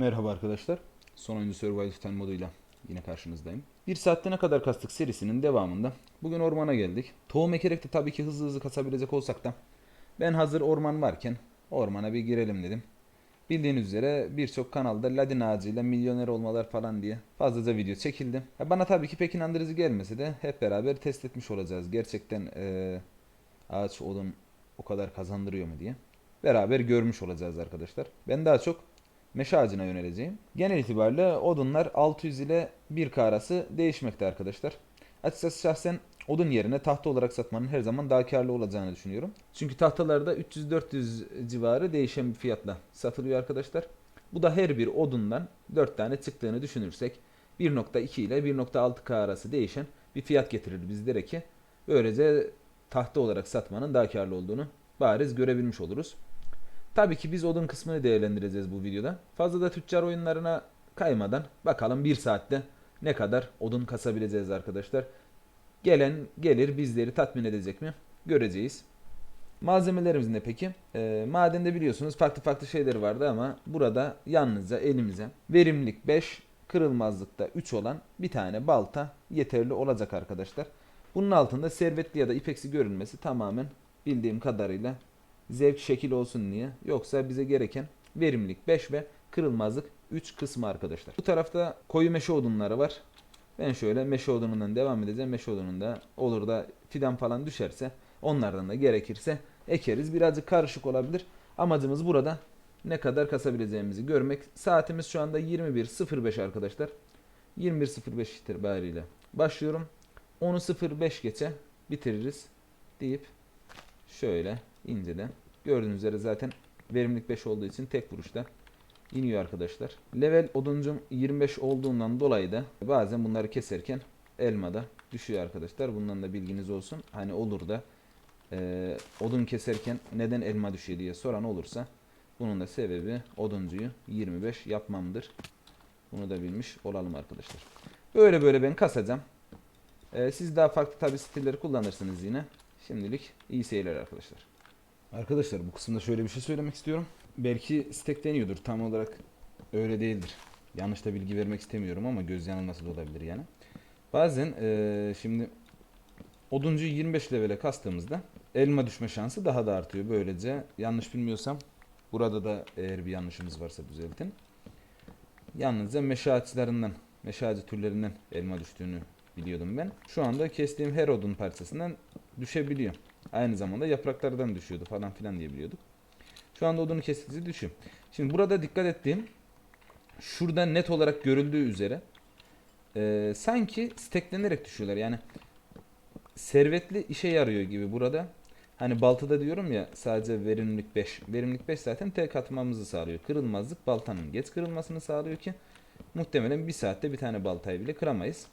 Merhaba arkadaşlar. Sonuncu Survival Time moduyla yine karşınızdayım. Bir saatte ne kadar kastık serisinin devamında. Bugün ormana geldik. Tohum ekerek de tabii ki hızlı hızlı kasabilecek olsak da ben hazır orman varken ormana bir girelim dedim. Bildiğiniz üzere birçok kanalda ladin ağacıyla milyoner olmalar falan diye fazlaca video çekildi. Bana tabii ki pek inandırıcı gelmese de hep beraber test etmiş olacağız. Gerçekten eee, ağaç odun o kadar kazandırıyor mu diye. Beraber görmüş olacağız arkadaşlar. Ben daha çok meşe ağacına yöneleceğim. Genel itibariyle odunlar 600 ile 1K arası değişmekte arkadaşlar. Açıkçası şahsen odun yerine tahta olarak satmanın her zaman daha karlı olacağını düşünüyorum. Çünkü tahtalarda 300-400 civarı değişen bir fiyatla satılıyor arkadaşlar. Bu da her bir odundan 4 tane çıktığını düşünürsek 1.2 ile 1.6K arası değişen bir fiyat getirir bizlere ki böylece tahta olarak satmanın daha karlı olduğunu bariz görebilmiş oluruz. Tabii ki biz odun kısmını değerlendireceğiz bu videoda. Fazla da tüccar oyunlarına kaymadan bakalım bir saatte ne kadar odun kasabileceğiz arkadaşlar. Gelen gelir bizleri tatmin edecek mi? Göreceğiz. Malzemelerimiz ne peki? Ee, madende biliyorsunuz farklı farklı şeyler vardı ama burada yalnızca elimize verimlilik 5, kırılmazlıkta 3 olan bir tane balta yeterli olacak arkadaşlar. Bunun altında servetli ya da ipeksi görünmesi tamamen bildiğim kadarıyla zevk şekil olsun diye. Yoksa bize gereken verimlilik 5 ve kırılmazlık 3 kısmı arkadaşlar. Bu tarafta koyu meşe odunları var. Ben şöyle meşe odunundan devam edeceğim. Meşe odununda olur da fidan falan düşerse onlardan da gerekirse ekeriz. Birazcık karışık olabilir. Amacımız burada ne kadar kasabileceğimizi görmek. Saatimiz şu anda 21.05 arkadaşlar. 21.05 itibariyle başlıyorum. 10'u 05 geçe bitiririz deyip şöyle inceden gördüğünüz üzere zaten verimlilik 5 olduğu için tek vuruşta iniyor arkadaşlar. Level oduncum 25 olduğundan dolayı da bazen bunları keserken elmada düşüyor arkadaşlar. Bundan da bilginiz olsun. Hani olur da e, odun keserken neden elma düşüyor diye soran olursa bunun da sebebi oduncuyu 25 yapmamdır. Bunu da bilmiş olalım arkadaşlar. Böyle böyle ben kasacağım. E, siz daha farklı tabi stilleri kullanırsınız yine. Şimdilik iyi seyirler arkadaşlar. Arkadaşlar bu kısımda şöyle bir şey söylemek istiyorum. Belki stack deniyordur tam olarak öyle değildir. Yanlış da bilgi vermek istemiyorum ama göz yanılması da olabilir yani. Bazen eee, şimdi oduncu 25 levele kastığımızda elma düşme şansı daha da artıyor. Böylece yanlış bilmiyorsam burada da eğer bir yanlışımız varsa düzeltin. Yalnızca meşe ağaçlarından, meşe ağacı türlerinden elma düştüğünü biliyordum ben. Şu anda kestiğim her odun parçasından düşebiliyor. Aynı zamanda yapraklardan düşüyordu falan filan diye biliyorduk. Şu anda odunu kesitisi düşüyor. Şimdi burada dikkat ettiğim şurada net olarak görüldüğü üzere e, sanki steklenerek düşüyorlar. Yani servetli işe yarıyor gibi burada. Hani baltada diyorum ya sadece verimlilik 5. Verimlilik 5 zaten tek atmamızı sağlıyor. Kırılmazlık baltanın geç kırılmasını sağlıyor ki muhtemelen bir saatte bir tane baltayı bile kıramayız.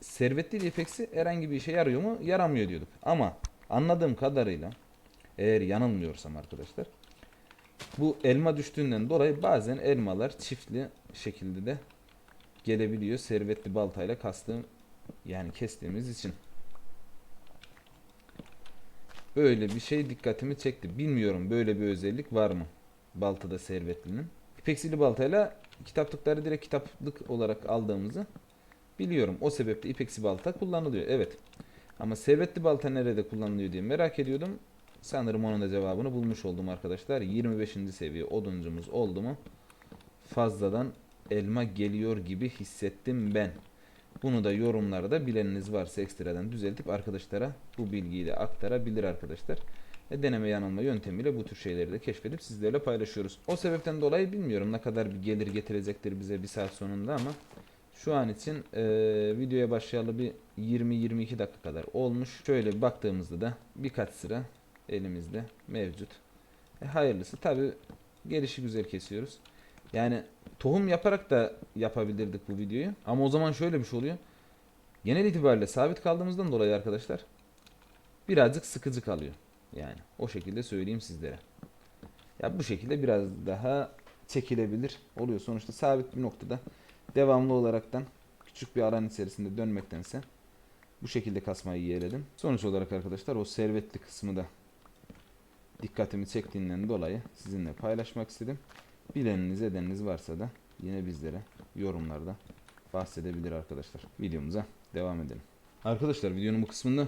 Servetli ipeksi herhangi bir işe yarıyor mu? Yaramıyor diyorduk. Ama anladığım kadarıyla eğer yanılmıyorsam arkadaşlar bu elma düştüğünden dolayı bazen elmalar çiftli şekilde de gelebiliyor. Servetli baltayla kastığım yani kestiğimiz için. Böyle bir şey dikkatimi çekti. Bilmiyorum böyle bir özellik var mı baltada servetlinin. İpeksili baltayla kitaplıkları direkt kitaplık olarak aldığımızı biliyorum. O sebeple ipeksi balta kullanılıyor. Evet. Ama servetli balta nerede kullanılıyor diye merak ediyordum. Sanırım onun da cevabını bulmuş oldum arkadaşlar. 25. seviye oduncumuz oldu mu fazladan elma geliyor gibi hissettim ben. Bunu da yorumlarda bileniniz varsa ekstradan düzeltip arkadaşlara bu bilgiyi de aktarabilir arkadaşlar. E, deneme yanılma yöntemiyle bu tür şeyleri de keşfedip sizlerle paylaşıyoruz. O sebepten dolayı bilmiyorum ne kadar bir gelir getirecektir bize bir saat sonunda ama şu an için e, videoya başlayalı bir 20-22 dakika kadar olmuş. Şöyle baktığımızda da birkaç sıra elimizde mevcut. E, hayırlısı tabi gelişi güzel kesiyoruz. Yani tohum yaparak da yapabilirdik bu videoyu. Ama o zaman şöyle bir şey oluyor. Genel itibariyle sabit kaldığımızdan dolayı arkadaşlar birazcık sıkıcı kalıyor. Yani o şekilde söyleyeyim sizlere. Ya bu şekilde biraz daha çekilebilir oluyor. Sonuçta sabit bir noktada devamlı olaraktan küçük bir alan içerisinde dönmektense bu şekilde kasmayı yeğledim. Sonuç olarak arkadaşlar o servetli kısmı da dikkatimi çektiğinden dolayı sizinle paylaşmak istedim. Bileniniz edeniniz varsa da yine bizlere yorumlarda bahsedebilir arkadaşlar. Videomuza devam edelim. Arkadaşlar videonun bu kısmında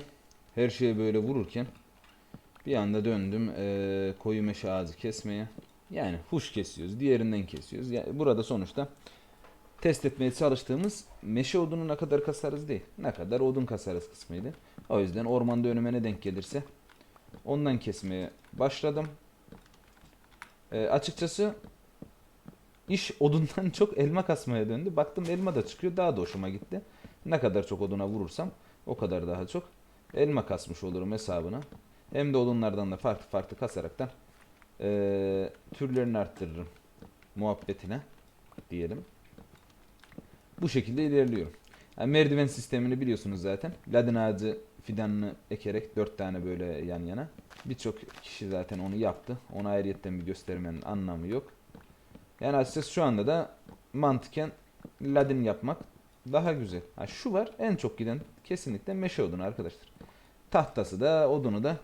her şeye böyle vururken bir anda döndüm eee, koyu meşe ağacı kesmeye. Yani huş kesiyoruz, diğerinden kesiyoruz. Yani burada sonuçta test etmeye çalıştığımız meşe odunu ne kadar kasarız değil. Ne kadar odun kasarız kısmıydı. O yüzden ormanda önüme ne denk gelirse ondan kesmeye başladım. Eee, açıkçası iş odundan çok elma kasmaya döndü. Baktım elma da çıkıyor. Daha da hoşuma gitti. Ne kadar çok oduna vurursam o kadar daha çok elma kasmış olurum hesabına. Hem de odunlardan da farklı farklı kasaraktan eee türlerini arttırırım muhabbetine diyelim. Bu şekilde ilerliyorum. Yani merdiven sistemini biliyorsunuz zaten. Ladin ağacı fidanını ekerek dört tane böyle yan yana. Birçok kişi zaten onu yaptı. Ona ayrıyetten bir göstermenin anlamı yok. Yani açıkçası şu anda da mantıken ladin yapmak daha güzel. Ha, şu var en çok giden kesinlikle meşe odunu arkadaşlar. Tahtası da odunu da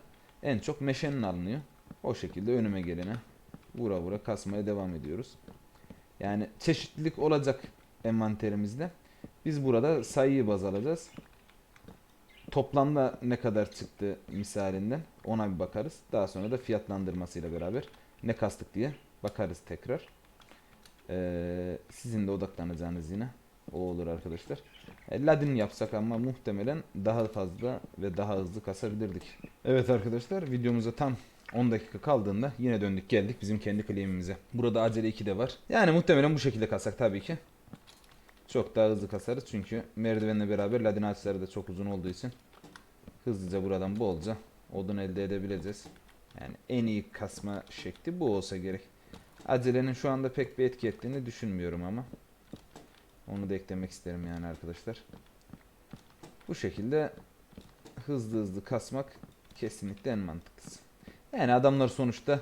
en çok meşenin alınıyor. O şekilde önüme gelene vura vura kasmaya devam ediyoruz. Yani çeşitlilik olacak envanterimizde. Biz burada sayıyı baz alacağız. Toplamda ne kadar çıktı misalinden ona bir bakarız. Daha sonra da fiyatlandırmasıyla beraber ne kastık diye bakarız tekrar. Ee, sizin de odaklanacağınız yine o olur arkadaşlar. E, Ladin yapsak ama muhtemelen daha fazla ve daha hızlı kasabilirdik. Evet arkadaşlar videomuza tam 10 dakika kaldığında yine döndük geldik bizim kendi claim'imize. Burada acele 2 de var. Yani muhtemelen bu şekilde kassak tabii ki. Çok daha hızlı kasarız çünkü merdivenle beraber ladin ağaçları da çok uzun olduğu için hızlıca buradan bolca odun elde edebileceğiz. Yani en iyi kasma şekli bu olsa gerek. Acelenin şu anda pek bir etki ettiğini düşünmüyorum ama. Onu da eklemek isterim yani arkadaşlar. Bu şekilde hızlı hızlı kasmak kesinlikle en mantıklısı. Yani adamlar sonuçta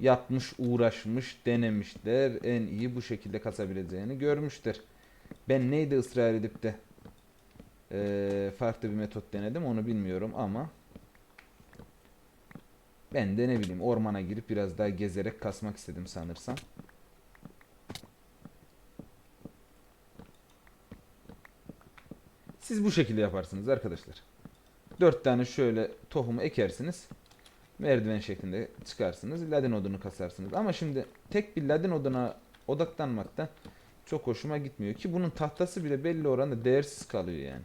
yapmış, uğraşmış, denemişler. En iyi bu şekilde kasabileceğini görmüşler. Ben neydi ısrar edip de eee, farklı bir metot denedim onu bilmiyorum ama ben de ne bileyim ormana girip biraz daha gezerek kasmak istedim sanırsam. Siz bu şekilde yaparsınız arkadaşlar. Dört tane şöyle tohumu ekersiniz. Merdiven şeklinde çıkarsınız. Ladin odunu kasarsınız. Ama şimdi tek bir ladin oduna odaklanmakta çok hoşuma gitmiyor. Ki bunun tahtası bile belli oranda değersiz kalıyor yani.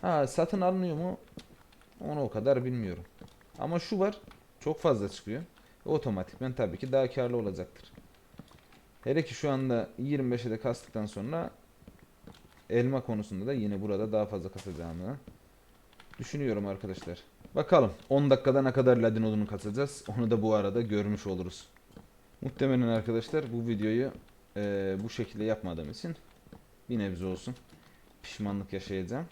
Ha satın alınıyor mu? Onu o kadar bilmiyorum. Ama şu var. Çok fazla çıkıyor. Otomatikmen tabii ki daha karlı olacaktır. Hele ki şu anda 25'e de kastıktan sonra elma konusunda da yine burada daha fazla kasacağımı düşünüyorum arkadaşlar. Bakalım 10 dakikada ne kadar ladin odunu kasacağız onu da bu arada görmüş oluruz. Muhtemelen arkadaşlar bu videoyu eee, bu şekilde yapmadığım için bir nebze olsun pişmanlık yaşayacağım.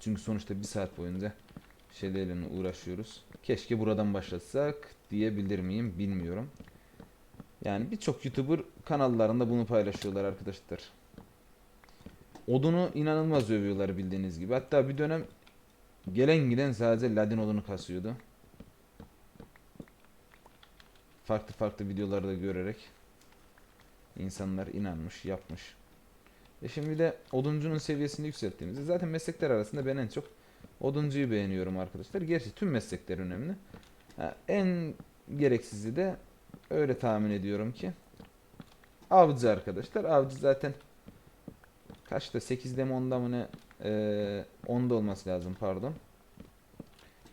Çünkü sonuçta bir saat boyunca şeylerle uğraşıyoruz. Keşke buradan başlasak diyebilir miyim bilmiyorum. Yani birçok YouTuber kanallarında bunu paylaşıyorlar arkadaşlar. Odunu inanılmaz övüyorlar bildiğiniz gibi. Hatta bir dönem gelen giden sadece ladin odunu kasıyordu. Farklı farklı videolarda görerek insanlar inanmış, yapmış. E şimdi de oduncunun seviyesini yükselttiğimizde zaten meslekler arasında ben en çok oduncuyu beğeniyorum arkadaşlar. Gerçi tüm meslekler önemli. Ha, en gereksizi de öyle tahmin ediyorum ki avcı arkadaşlar. Avcı zaten kaçta 8'de mi 10'da mı ne ee, 10'da olması lazım pardon.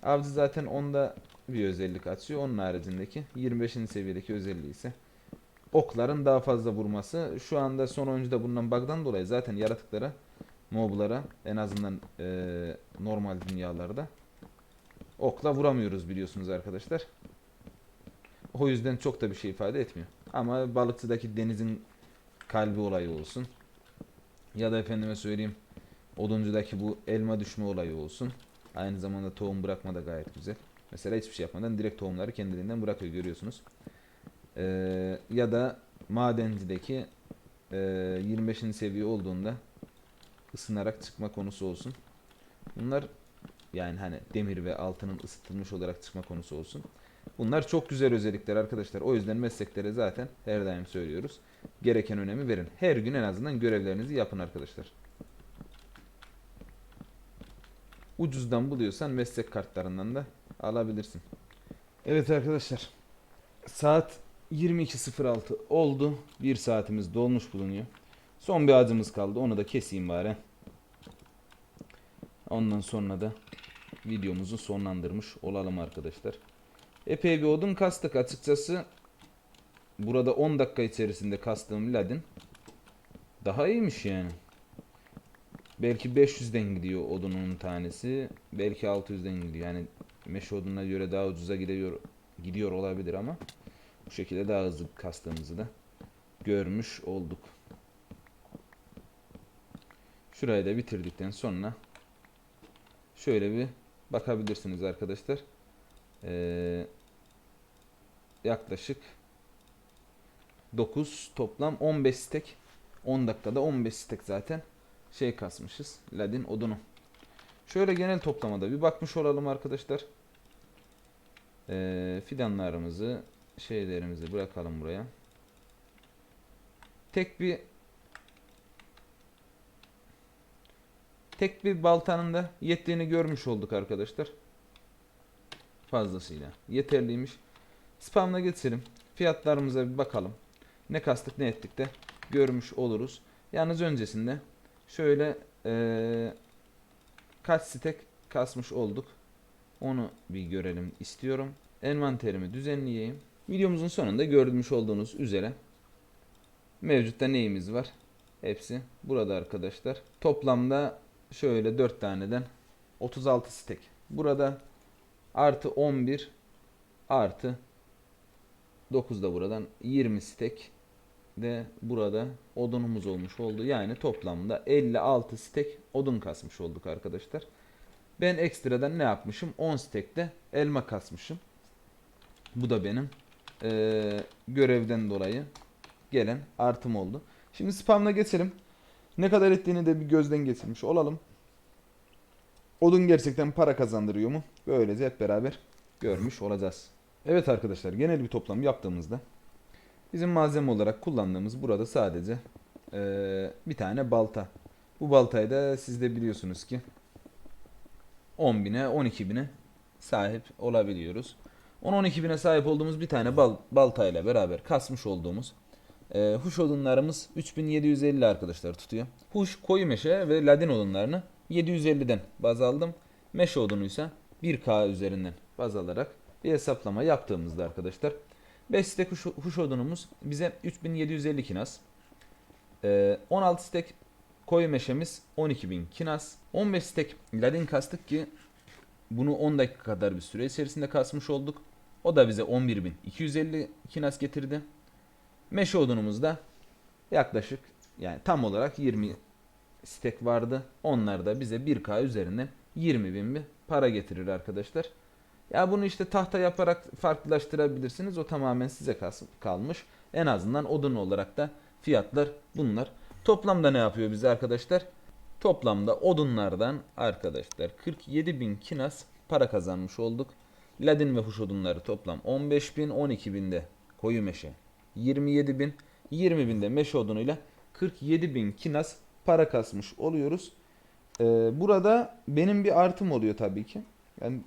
Avcı zaten 10'da bir özellik açıyor. Onun haricindeki 25. seviyedeki özelliği ise okların daha fazla vurması. Şu anda son oyuncuda bulunan bug'dan dolayı zaten yaratıklara, moblara en azından eee, normal dünyalarda okla vuramıyoruz biliyorsunuz arkadaşlar. O yüzden çok da bir şey ifade etmiyor. Ama balıkçıdaki denizin kalbi olayı olsun. Ya da efendime söyleyeyim oduncudaki bu elma düşme olayı olsun. Aynı zamanda tohum bırakma da gayet güzel. Mesela hiçbir şey yapmadan direkt tohumları kendiliğinden bırakıyor görüyorsunuz. Ee, ya da madencideki e, 25. seviye olduğunda ısınarak çıkma konusu olsun. Bunlar yani hani demir ve altının ısıtılmış olarak çıkma konusu olsun. Bunlar çok güzel özellikler arkadaşlar. O yüzden mesleklere zaten her daim söylüyoruz. gereken önemi verin. Her gün en azından görevlerinizi yapın arkadaşlar. Ucuzdan buluyorsan meslek kartlarından da alabilirsin. Evet arkadaşlar. Saat 22.06 oldu. Bir saatimiz dolmuş bulunuyor. Son bir ağacımız kaldı. Onu da keseyim bari. Ondan sonra da videomuzu sonlandırmış olalım arkadaşlar. Epey bir odun kastık açıkçası. Burada 10 dakika içerisinde kastığım ladin daha iyiymiş yani. Belki 500'den gidiyor odunun tanesi. Belki 600'den gidiyor. Yani meşe odununa göre daha ucuza gidiyor gidiyor olabilir ama bu şekilde daha hızlı kastığımızı da görmüş olduk. Şurayı da bitirdikten sonra şöyle bir bakabilirsiniz arkadaşlar. Ee, yaklaşık 9 toplam 15 stek 10 dakikada 15 stek zaten şey kasmışız. Ladin odunu. Şöyle genel toplamada bir bakmış olalım arkadaşlar. Ee, fidanlarımızı şeylerimizi bırakalım buraya. Tek bir tek bir baltanın da yettiğini görmüş olduk arkadaşlar. Fazlasıyla. Yeterliymiş. Spamla geçelim. Fiyatlarımıza bir bakalım. Ne kastık ne ettik de görmüş oluruz. Yalnız öncesinde şöyle eee, kaç stek kasmış olduk. Onu bir görelim istiyorum. Envanterimi düzenleyeyim. Videomuzun sonunda görmüş olduğunuz üzere mevcutta neyimiz var? Hepsi burada arkadaşlar. Toplamda şöyle 4 taneden 36 stek. Burada artı 11 artı 9 da buradan 20 stek de burada odunumuz olmuş oldu. Yani toplamda 56 stek odun kasmış olduk arkadaşlar. Ben ekstradan ne yapmışım? 10 stekte elma kasmışım. Bu da benim eee, görevden dolayı gelen artım oldu. Şimdi spamla geçelim. Ne kadar ettiğini de bir gözden geçirmiş olalım. Odun gerçekten para kazandırıyor mu? Böylece hep beraber görmüş olacağız. Evet arkadaşlar genel bir toplam yaptığımızda bizim malzeme olarak kullandığımız burada sadece eee, bir tane balta. Bu baltayı da siz de biliyorsunuz ki 10.000'e 12.000'e sahip olabiliyoruz. 10-12 bine sahip olduğumuz bir tane bal, baltayla beraber kasmış olduğumuz e, huş odunlarımız 3750 arkadaşlar tutuyor. Huş, koyu meşe ve ladin odunlarını 750'den baz aldım. Meşe odunuysa 1K üzerinden baz alarak bir hesaplama yaptığımızda arkadaşlar 5 stek huş, huş odunumuz bize 3750 kinas. E, 16 stek koyu meşemiz 12000 kinas. 15 stek ladin kastık ki bunu 10 dakika kadar bir süre içerisinde kasmış olduk. O da bize 11.250 kinas getirdi. Meşe odunumuz da yaklaşık yani tam olarak 20 stek vardı. Onlar da bize 1K üzerinden 20.000 bir para getirir arkadaşlar. Ya bunu işte tahta yaparak farklılaştırabilirsiniz. O tamamen size kalmış. En azından odun olarak da fiyatlar bunlar. Toplamda ne yapıyor bize arkadaşlar? Toplamda odunlardan arkadaşlar 47.000 kinas para kazanmış olduk. Ladin ve huş odunları toplam 15.000, 12.000 de koyu meşe 27.000, 20.000 de meşe odunuyla 47.000 kinas para kasmış oluyoruz. Ee, burada benim bir artım oluyor tabii ki. Yani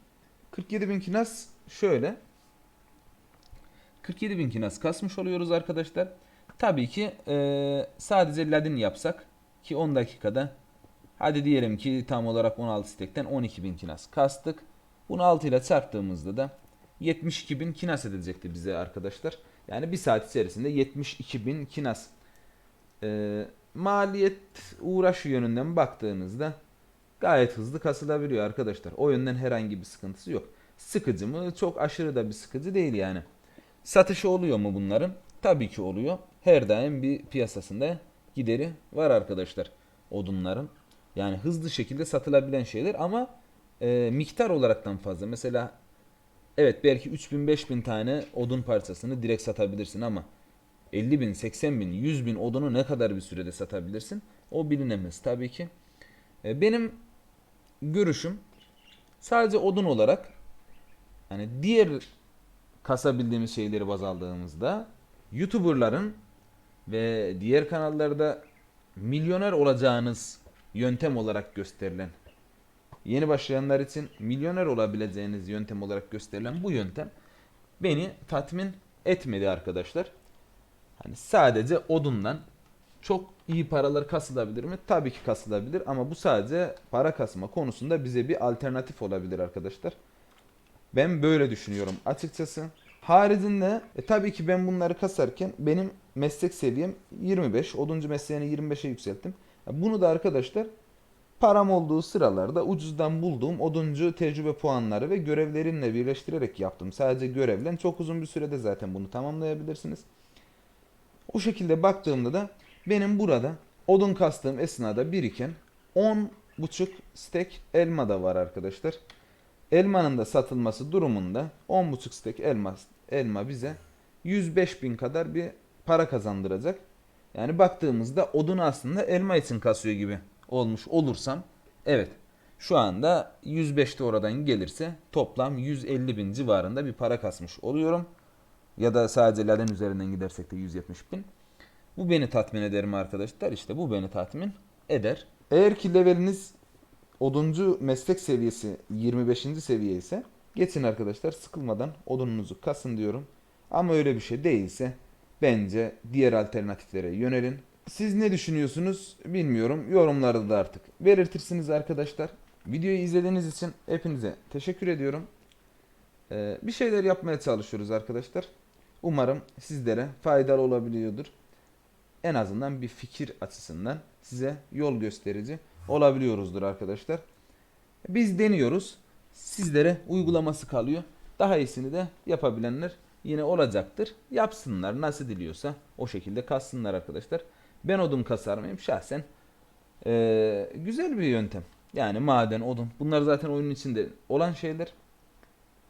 47.000 kinas şöyle. 47.000 kinas kasmış oluyoruz arkadaşlar. Tabii ki e, sadece ladin yapsak ki 10 dakikada hadi diyelim ki tam olarak 16 stekten 12.000 kinas kastık. Bunu 6 ile çarptığımızda da 72.000 kinas edecekti bize arkadaşlar. Yani bir saat içerisinde 72.000 kinas. Ee, maliyet uğraş yönünden baktığınızda gayet hızlı kasılabiliyor arkadaşlar. O yönden herhangi bir sıkıntısı yok. Sıkıcı mı? Çok aşırı da bir sıkıcı değil yani. Satışı oluyor mu bunların? Tabii ki oluyor. Her daim bir piyasasında gideri var arkadaşlar odunların. Yani hızlı şekilde satılabilen şeyler ama e, miktar olaraktan fazla. Mesela evet belki 3000 5000 tane odun parçasını direkt satabilirsin ama 50 bin, 80 bin, 100 bin odunu ne kadar bir sürede satabilirsin? O bilinemez tabii ki. E, benim görüşüm sadece odun olarak hani diğer kasabildiğimiz şeyleri baz aldığımızda YouTuber'ların ve diğer kanallarda milyoner olacağınız yöntem olarak gösterilen yeni başlayanlar için milyoner olabileceğiniz yöntem olarak gösterilen bu yöntem beni tatmin etmedi arkadaşlar. Hani sadece odundan çok iyi paralar kasılabilir mi? Tabii ki kasılabilir ama bu sadece para kasma konusunda bize bir alternatif olabilir arkadaşlar. Ben böyle düşünüyorum açıkçası. Haricinde e, tabii ki ben bunları kasarken benim meslek seviyem 25. Oduncu mesleğini 25'e yükselttim. Bunu da arkadaşlar param olduğu sıralarda ucuzdan bulduğum oduncu tecrübe puanları ve görevlerimle birleştirerek yaptım. Sadece görevlen çok uzun bir sürede zaten bunu tamamlayabilirsiniz. O şekilde baktığımda da benim burada odun kastığım esnada biriken 10,5 stek elma da var arkadaşlar. Elmanın da satılması durumunda 10,5 stek elma, elma bize 105 bin kadar bir para kazandıracak. Yani baktığımızda odun aslında elma için kasıyor gibi olmuş olursam evet şu anda 105'te oradan gelirse toplam 150 bin civarında bir para kasmış oluyorum. Ya da sadece laden üzerinden gidersek de 170 bin. Bu beni tatmin eder mi arkadaşlar? İşte bu beni tatmin eder. Eğer ki leveliniz oduncu meslek seviyesi 25. seviye ise geçin arkadaşlar sıkılmadan odununuzu kasın diyorum. Ama öyle bir şey değilse bence diğer alternatiflere yönelin. Siz ne düşünüyorsunuz bilmiyorum. Yorumlarda da artık belirtirsiniz arkadaşlar. Videoyu izlediğiniz için hepinize teşekkür ediyorum. Ee, bir şeyler yapmaya çalışıyoruz arkadaşlar. Umarım sizlere faydalı olabiliyordur. En azından bir fikir açısından size yol gösterici olabiliyoruzdur arkadaşlar. Biz deniyoruz. Sizlere uygulaması kalıyor. Daha iyisini de yapabilenler yine olacaktır. Yapsınlar nasıl diliyorsa o şekilde kassınlar arkadaşlar. Ben odun kasar? Şahsen ee, güzel bir yöntem. Yani maden, odun. Bunlar zaten oyunun içinde olan şeyler.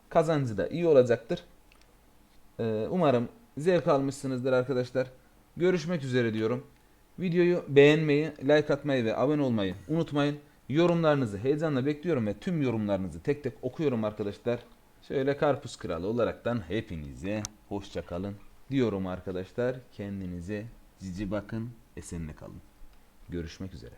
Kazancı da iyi olacaktır. Ee, umarım zevk almışsınızdır arkadaşlar. Görüşmek üzere diyorum. Videoyu beğenmeyi, like atmayı ve abone olmayı unutmayın. Yorumlarınızı heyecanla bekliyorum ve tüm yorumlarınızı tek tek okuyorum arkadaşlar. Şöyle karpuz kralı olaraktan hepinize hoşça kalın diyorum arkadaşlar. Kendinize cici bakın, esenle kalın. Görüşmek üzere.